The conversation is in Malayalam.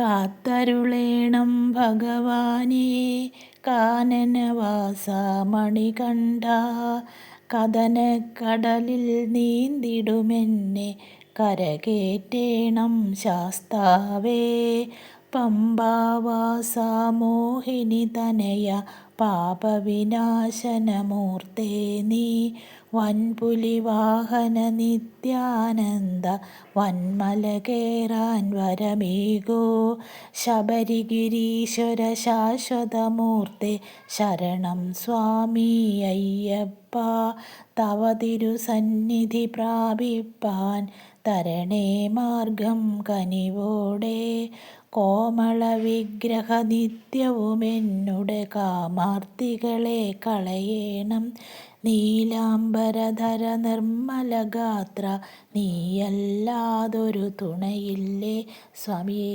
കാത്തരുളേണം ഭഗവാനേ. കാനനവാസ മണികണ്ഠ കഥനക്കടലിൽ നീന്തിടുമെന്നെ. കരകേറ്റേണം ശാസ്താവേ. പമ്പാവാസ മോഹിനി തനയ പാപവിനാശനമൂർത്തേ നീ. വൻപുലിവാഹന നിത്യാനന്ദ വൻമല കേറാൻ വരമേകോ. ശബരിഗിരീശ്വര ശാശ്വതമൂർത്തെ ശരണം സ്വാമി അയ്യപ്പ. തവ തിരുസന്നിധി പ്രാപിപ്പാൻ തരണേ മാർഗം കനിവോടെ. കോമള വിഗ്രഹ നിത്യവും എന്നുടെ കാമാർത്തികളെ കളയേണം. നീലാംബരധര നിർമ്മലഗാത്ര നീയല്ലാതൊരു തുണയില്ലേ സ്വാമിയേ?